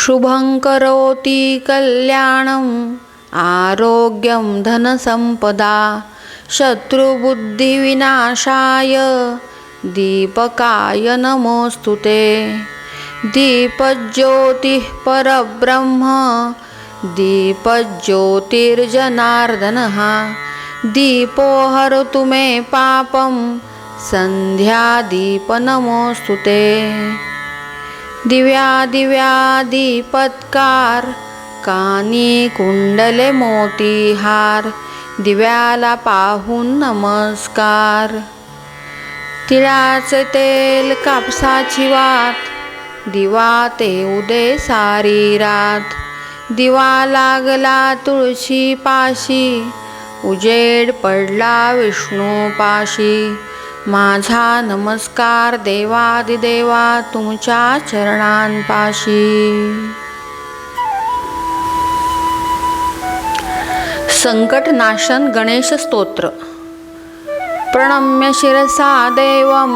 शुभं करोति कल्याणम् आरोग्यं धनसम्पदा शत्रुबुद्धिविनाशाय। दीपकाय नमोऽस्तु ते। दीपज्योतिः परब्रह्म दीपज्योतिर्जनार्दनः। दीपो हरतु मे पापं सन्ध्यादीपनमोऽस्तु ते। दिव्या दिव्या दीपत्कार कानी कुंडले मोतीहार दिव्याला पाहून नमस्कार. तिळाचे तेल कापसाची वात दिवा ते उदे सारी रात. दिवा लागला तुळशी पाशी उजेड पडला विष्णू पाशी माझा नमस्कार देवादिदेवा तुमच्या चरणांपाशी संकटनाशन गणेश स्तोत्र. प्रणम्य शिरसा देवं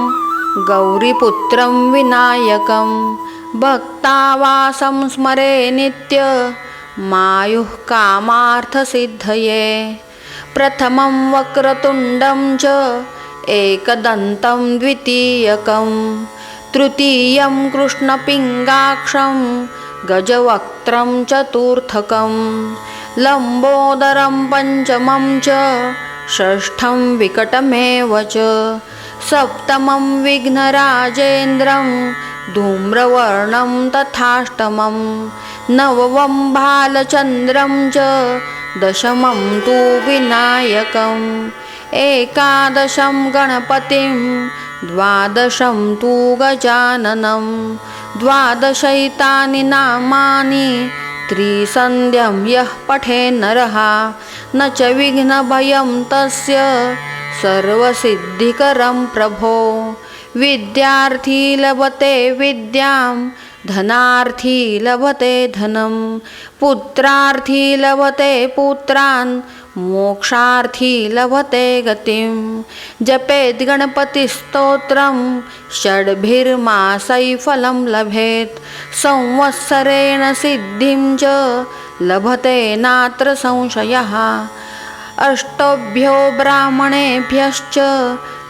गौरीपुत्रं विनायकं भक्तावासं स्मरे नित्य मायुः कामार्थसिद्धये प्रथमं वक्रतुण्डं च एकदन्तं द्वितीयकं तृतीयं कृष्णपिङ्गाक्षं गजवक्त्रं चतुर्थकं लम्बोदरं पञ्चमं च षष्ठं विकटमेव च सप्तमं विघ्नराजेन्द्रं धूम्रवर्णं तथाष्टमं नवमं भालचन्द्रं च दशमं तु विनायकम्। एकादशं गणपतिं द्वादशं तु गजाननं द्वादशैतानि नामानि त्रिसन्ध्यं यः पठे नरः न च विघ्नभयं तस्य सर्वसिद्धिकरं प्रभो। विद्यार्थी लभते विद्यां धनार्थी लभते धनं पुत्रार्थी लभते पुत्रान् मोक्षार्थी लभते गतिं। जपेत् गणपतिस्तोत्रं षड्भिर्मासैफलं लभेत्। संवत्सरेण सिद्धिं च लभते नात्र संशयः। अष्टभ्यो ब्राह्मणेभ्यश्च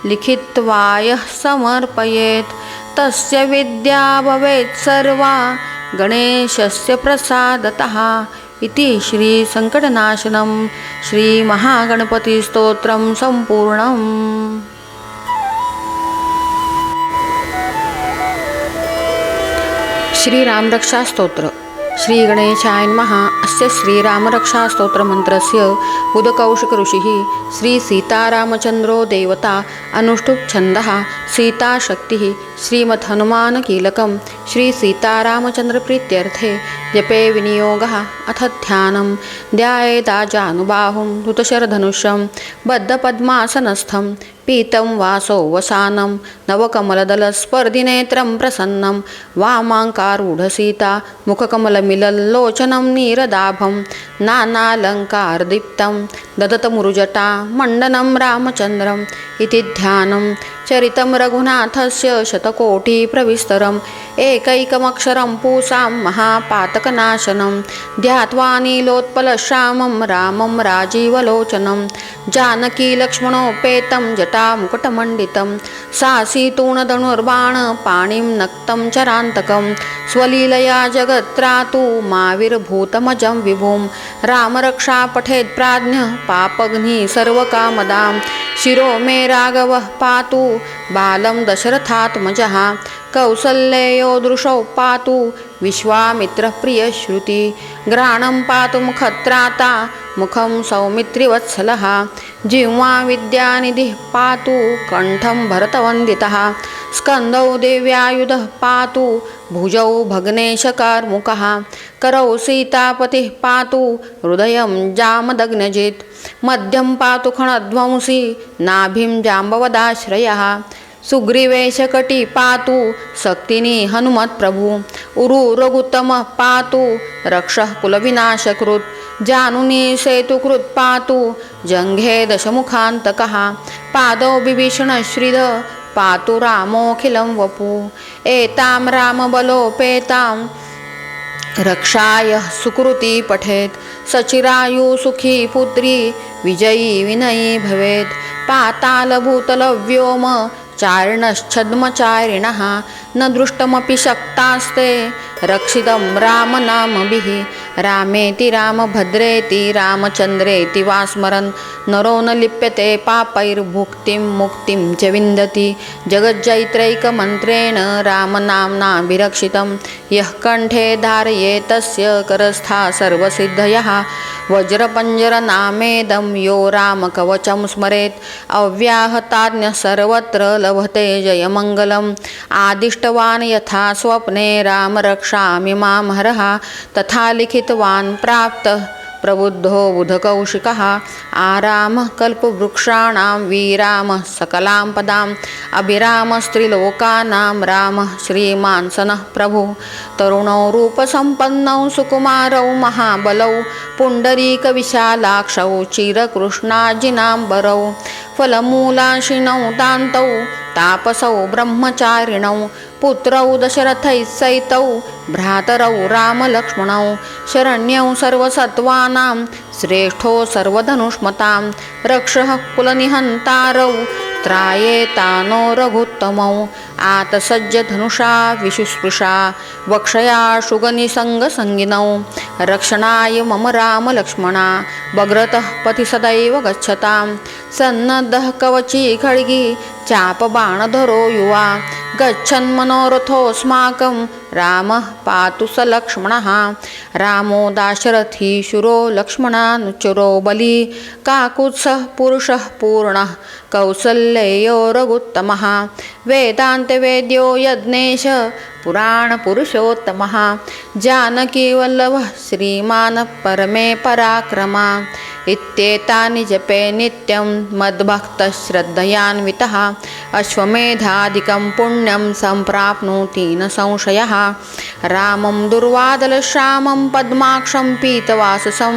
लिखित्वा यः समर्पयेत्। तस्य विद्या भवेत् सर्वा। गणेशस्य प्रसादतः। इति श्रीसङ्कटनाशनं श्रीमहागणपतिस्तोत्रं सम्पूर्णम्। स्तोत्र श्रीगणेशाय महा अस्य श्रीरामरक्षास्तोत्रमन्त्रस्य बुधकौशिकऋषिः श्रीसीतारामचन्द्रो देवता अनुष्टुप् छन्दः सीताशक्तिः श्रीमद्हनुमानकीलकं श्रीसीतारामचन्द्रप्रीत्यर्थे जपे विनियोगः अथ ध्यानं। ध्यायेदाजानुबाहुं धृतशरधनुषं बद्धपद्मासनस्थं पीतं वासो वसानं नवकमलदलस्पर्धिनेत्रं प्रसन्नं वामाङ्कारूढसीता मुखकमलमिलल्लोचनं नीरदाभं नानालङ्कारदीप्तं ददतमुरुजटा मण्डनं रामचन्द्रम् इति ध्यानं चरितं रघुनाथस्य शतकोटिप्रविस्तरम् एकैकमक्षरं पूसां महापातकनाशनं ध्यात्वा नीलोत्पलश्यामं रामं राजीवलोचनं जानकीलक्ष्मणोपेतं जटामुकुटमण्डितं सासीतूणधनुर्बाणपाणिं नक्तं चरान्तकं स्वलीलया जगत्रातु माविर्भूतमजं विभुं रामरक्षा पठेत् प्राज्ञः पापघ्नि सर्वकामदां शिरो मे राघवः पातु बालं दशरथात्मजः। कौसल्येयो दृशौ पातु विश्वामित्रः प्रियश्रुति। घ्राणं पातु मुखत्राता मुखं सौमित्रिवत्सलः। जिह्वा विद्यानिधिः पातु कण्ठं भरतवन्दितः। स्कन्दौ देव्यायुधः पातु भुजौ भग्नेशकार्मुकः करौ सीतापतिः पातु हृदयं जामदग्नजित्। मध्यं पातु खणध्वंसी नाभिं जाम्बवदाश्रयः। सुग्रीवेशकटी पातु सक्तिनी हनुमत्प्रभु। उरु रघुतमः पातु रक्षः कुलविनाशकृत्। जानुनी सेतुकृत् पातु जङ्घे दशमुखान्तकः। पादौ विभीषणश्रिध पातु रामोऽखिलं वपु। एतां रामबलोपेतां रक्षाय सुकृती पठेत। सचिरायु सुखी पुत्री विजयी विनयी भवेत्। पातालभूतलव्योम चारिणश्छद्मचारिणः। न दृष्टमपि शक्तास्ते। रक्षितं रामनामभिः। रामेति रामभद्रेति रामचन्द्रेति वा स्मरन् नरो न लिप्यते पापैर्भुक्तिं मुक्तिं च विन्दति। जगज्जैत्रैकमन्त्रेण रामनाम्ना विरक्षितं। यः कण्ठे धारये तस्य करस्था सर्वसिद्धयः। वज्रपञ्जरनामेदं यो रामकवचं स्मरेत्। अव्याहताज्ञ सर्वत्र लभते जयमङ्गलम्। आदिष्ट आदिष्टवान् यथा स्वप्ने रामरक्षामि मां हरः तथा लिखितवान् प्राप्तः प्रबुद्धो बुधकौशिकः। आरामः कल्पवृक्षाणां वीरामः सकलां पदाम् अभिरामस्त्रिलोकानां रामः श्रीमान् सनः प्रभुः। तरुणौ रूपसम्पन्नौ सुकुमारौ महाबलौ पुण्डरीकविशालाक्षौ चिरकृष्णाजिनाम्बरौ फलमूलाशिनौ तान्तौ तापसौ ब्रह्मचारिणौ पुत्रौ दशरथैः भ्रातरौ रामलक्ष्मणौ शरण्यौ सर्वसत्त्वानां श्रेष्ठो सर्वधनुष्मतां रक्षः कुलनिहन्तारौ त्रायेतानो रघुत्तमौ आतसज्जधनुषा विशुस्पृशा वक्षया शुगनिसङ्गसङ्गिनौ रक्षणाय मम रामलक्ष्मणा भग्रतः पथि सदैव गच्छताम् सन्नद्धः कवची खड्गी चापबाणधरो युवा। गच्छन्मनोरथोऽस्माकं रामः पातु स लक्ष्मणः। रामो दाशरथी शुरो लक्ष्मणानुचुरो बली। काकुत्सः पुरुषः पूर्णः कौसल्ययो रघुत्तमः। वेदान्तवेद्यो यज्ञेश पुराणपुरुषोत्तमः। जानकीवल्लभः श्रीमान् परमे पराक्रमा। इत्येतानि जपे नित्यं मद्भक्तश्रद्धयान्वितः अश्वमेधादिकं पुण्यं सम्प्राप्नोति न संशयः। रामं दुर्वादलश्यामं पद्माक्षं पीतवाससं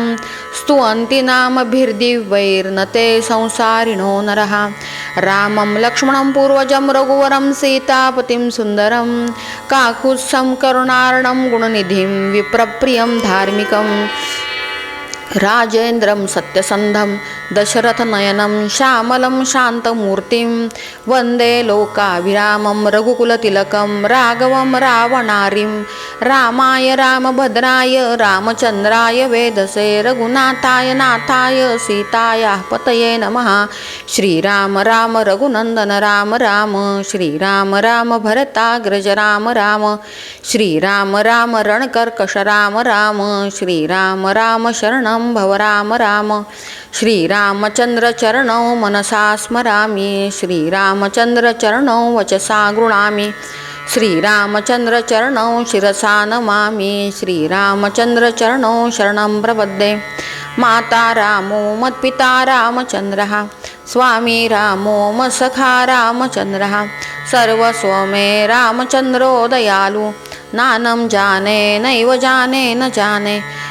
स्तुवन्ति नामभिर्दिव्यैर्न ते संसारिणो नरः। रामं लक्ष्मणं पूर्वजं रघुवरं सीतापतिं सुन्दरं काकुत्सं करुणार्णं गुणनिधिं विप्रप्रियं धार्मिकम् राजेन्द्रं सत्यसन्धं दशरथनयनं श्यामलं शान्तमूर्तिं वन्दे लोकाभिरामं रघुकुलतिलकं राघवं रावणारिं रामाय रामभद्राय रामचन्द्राय वेदसे रघुनाथाय नाथाय सीतायाः पतये नमः। श्रीराम राम रघुनन्दन राम राम श्रीराम राम भरताग्रज राम राम श्रीराम राम रणकर्कश राम राम श्रीराम राम शरणं भव राम राम. श्रीरामचन्द्रचरणौ मनसा स्मरामि. श्रीरामचन्द्रचरणौ वचसा गृणामि. श्रीरामचन्द्रचरणौ शिरसा नमामि. श्रीरामचन्द्रचरणौ शरणं प्रपद्ये. माता रामो मत्पिता रामचन्द्रः स्वामी रामो मत्सखा रामचन्द्रः सर्वस्वमे रामचन्द्रो दयालु. नानं जाने नैव जाने न जाने.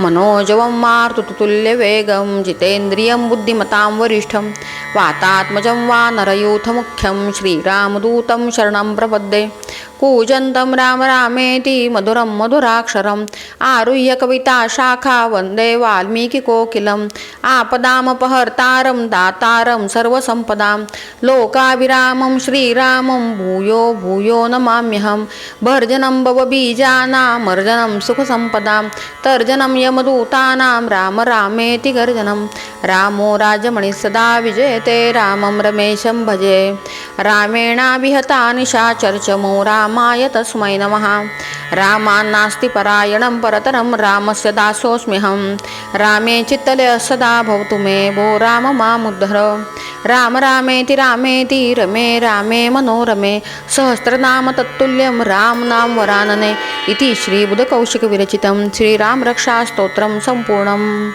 मनोजवं मारुतुल्यवेगं जितेन्द्रियं बुद्धिमतां वरिष्ठं वातात्मजं वा नरयूथमुख्यं श्रीरामदूतं शरणं प्रपद्ये। कूजन्तं राम रामेति मधुरं मधुराक्षरम् आरुह्य कविताशाखा वन्दे वाल्मीकिकोकिलम् आपदामपहर्तारं दातारं सर्वसम्पदां लोकाभिरामं श्रीरामं भूयो भूयो नमाम्यहं भर्जनं भवबीजानामर्जनं सुखसम्पदां तर्जनं यमदूतानां राम रामेति गर्जनं। रामो राजमणिः सदा विजयते रामं रमेशं भजे। रामेणाभिहता निशाचर्चमो रामाय तस्मै नमः। रामान्नास्ति परायणं परतरं रामस्य दासोऽस्म्यहं। रामे चित्तले सदा भवतु मे भो राम मामुद्धर। राम रामेति रामेति रमे रामे मनोरमे सहस्रनाम तत्तुल्यं रामनाम वरानने इति श्रीबुधकौशिकविरचितं श्रीरामरक्षास्तोत्रं सम्पूर्णम्।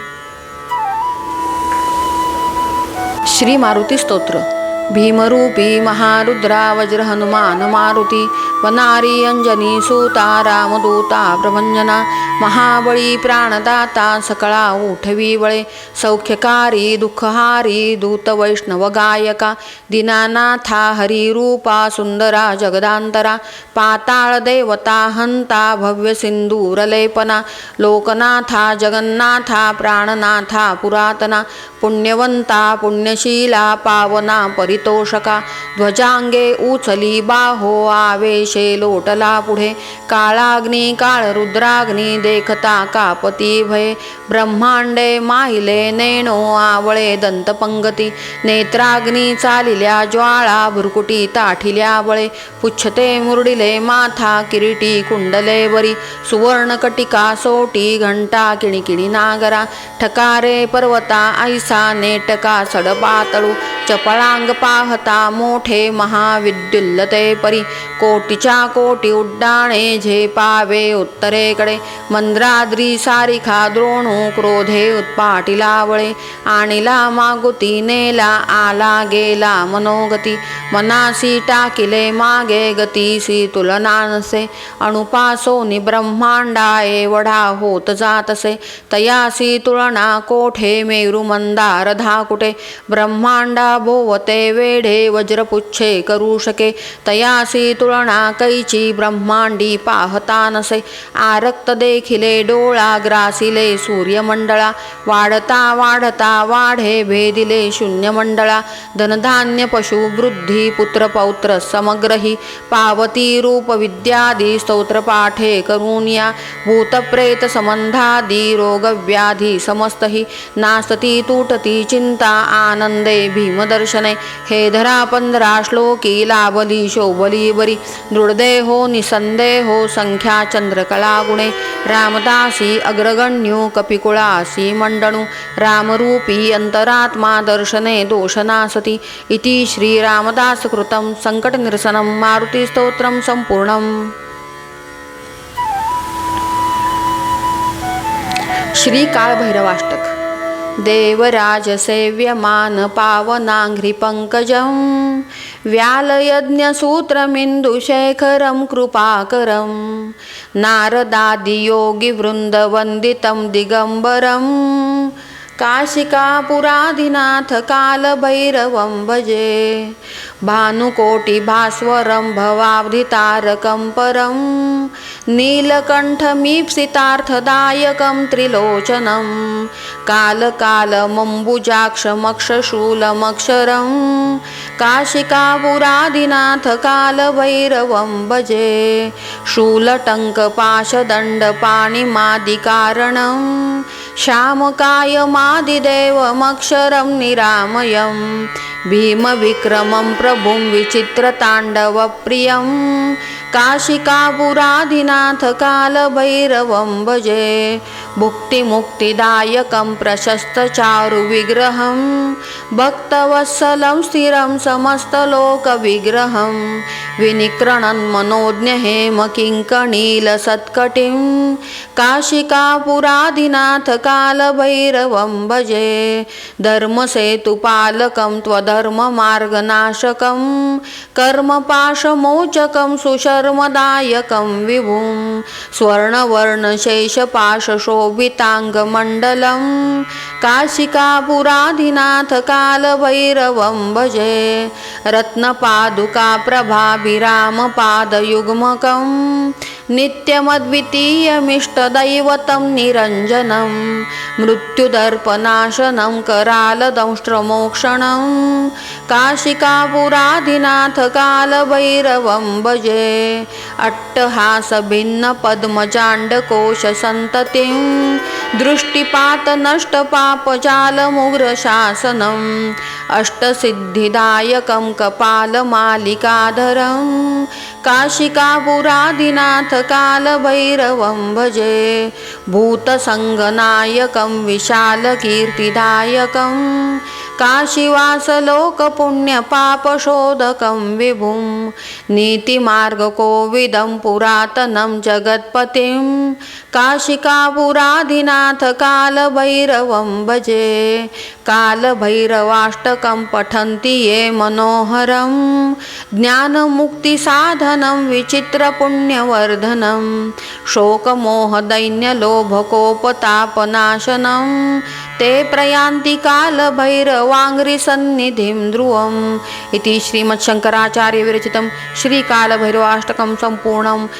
श्री मारुती स्तोत्र। भीमरूपी महारुद्रा वज्र हनुमान मारुती वनारी अंजनी सुता रामदूता प्रभंजना महाबळी प्राणदाता सकळा उठवी वळे सौख्यकारी दुःखहारी दूत वैष्णव गायका दीनानाथा हरिरूपा सुंदरा जगदांतरा पाताळ देवता हंता भव्य सिंदूरलेपना लोकनाथा जगन्नाथा प्राणनाथा पुरातना पुण्यवंता पुण्यशीला पावना तोषका ध्वजांगे उचली बाहो आवेशे लोटला पुढे। काळाग्नी काळ रुद्राग्नी देखता कापती भये। ब्रह्मांडे माहिले नेणो आवळे दंतपंगती। नेत्राग्नी चालिल्या ज्वाळा भुरकुटी ताठिल्या बळे। पुच्छते मुरडिले माथा किरीटी कुंडले बरी। सुवर्णकटिका सोटी घंटा किणिकिणी नागरा। ठकारे पर्वता ऐसा नेटका सडपातळू। चपळांग पाहता मोठे महाविद्युल्लते परी. कोटीच्या कोटी उड्डाणे झेपावे उत्तरेकडे. मंद्राद्री सारिखा द्रोणू क्रोधे उत्पाटिला वळे. आणिला मागुती नेला आला गेला मनोगती. मनासी टाकिले मागे गतीसी तुलनानसे अणुपासोनी ब्रह्मांडाये वढा होत जातसे. तयासी तुलना कोठे मेरू मंदार धाकुटे. ब्रह्मांडा भोवते वेढे वज्रपुच्छे करू शके। तयासी तुळना कैची ब्रह्मांडी पाहता नसे। आरक्त देखिले डोळा ग्रासिले सूर्यमंडळा। वाढता वाढता वाढे भेदिले शून्यमंडळा। धनधान्य पशु वृद्धी पुत्र पौत्र समग्रही। पावती रूप विद्यादी स्तोत्रपाठे करूनिया भूतप्रेत संबंधादी रोगव्याधी समस्तही। नास्तती तुटती चिंता आनंदे भीमदर्शने। हे धरा पंधरा श्लोकी लाभली शोभली बरी दृढदेहो निसंदेहो संख्या चंद्रकला गुणे रामदासी अग्रगण्यो कपिकुळासी मंडणू. रामरूपी अंतरात्मा दर्शने दोषनासती. इति श्रीरामदासकृतं संकटनिरसनं मारुतिस्तोत्रं सम्पूर्णम् श्री काळभैरवाष्टक देवराजसेव्यमान पावनाङ्घ्रिपङ्कजं व्यालयज्ञसूत्रमिन्दुशेखरं कृपाकरं नारदादियोगिवृन्दवन्दितं दिगम्बरम् काशिकापुराधिनाथ कालभैरवं भजे। भानुकोटिभास्वरं भवाब्धितारकं परं। नीलकण्ठमीप्सितार्थदायकं त्रिलोचनं। कालकालमम्बुजाक्षमक्षशूलमक्षरं। काशिकापुरादिनाथ कालभैरवं भजे। शूलटङ्कपाशदण्डपाणिमादिकारणं। श्यामकायमादिदेवमक्षरं निरामयं भीमविक्रमं प्रभुं विचित्रताण्डवप्रियं काशिकापुरादिनाथ कालभैरवं भजे। भुक्तिमुक्तिदायकं प्रशस्तचारुविग्रहं। भक्तवत्सलं स्थिरं समस्तलोकविग्रहं। विनिक्रणन् मनोज्ञहेमकिङ्कणीलसत्कटिं। काशिकापुरादिनाथ कालभैरवं भजे। धर्मसेतुपालकं त्वधर्ममार्गनाशकं। कर्मपाशमोचकं सुशर्मदायकं विभुं स्वर्णवर्णशेषपाशशोभिताङ्गमण्डलं काशिकापुराधिनाथ कालभैरवं भजे रत्नपादुकाप्रभाभिरामपादयुग्मकं नित्यमद्वितीयमिष्टदैवतं निरञ्जनं मृत्युदर्पनाशनं करालदंष्ट्रमोक्षणं काशिकापुराधिनाथ कालभैरवं भजे। अट्टहासभिन्नपद्मजाण्डकोशसन्ततिं दृष्टिपातनष्टपापजालमुग्रशासनम् अष्टसिद्धिदायकं कपालमालिकाधरं काशिकापुरादिनाथकालभैरवं भजे भूतसङ्गनायकं विशालकीर्तिदायकं काशीवासलोकपुण्यपापशोधकं विभुं नीतिमार्गकोविदं पुरातनं जगत्पतिं काशिकापुरादिनाथ भजे कालभैरवाष्ट पुस्तकं पठन्ति ये मनोहरं। ज्ञानमुक्तिसाधनं विचित्रपुण्यवर्धनं। शोकमोहदैन्यलोभकोपतापनाशनं। ते प्रयान्ति कालभैरवाङ्घ्रिसन्निधिं ध्रुवम्। इति श्रीमच्छङ्कराचार्यविरचितं श्रीकालभैरवाष्टकं सम्पूर्णं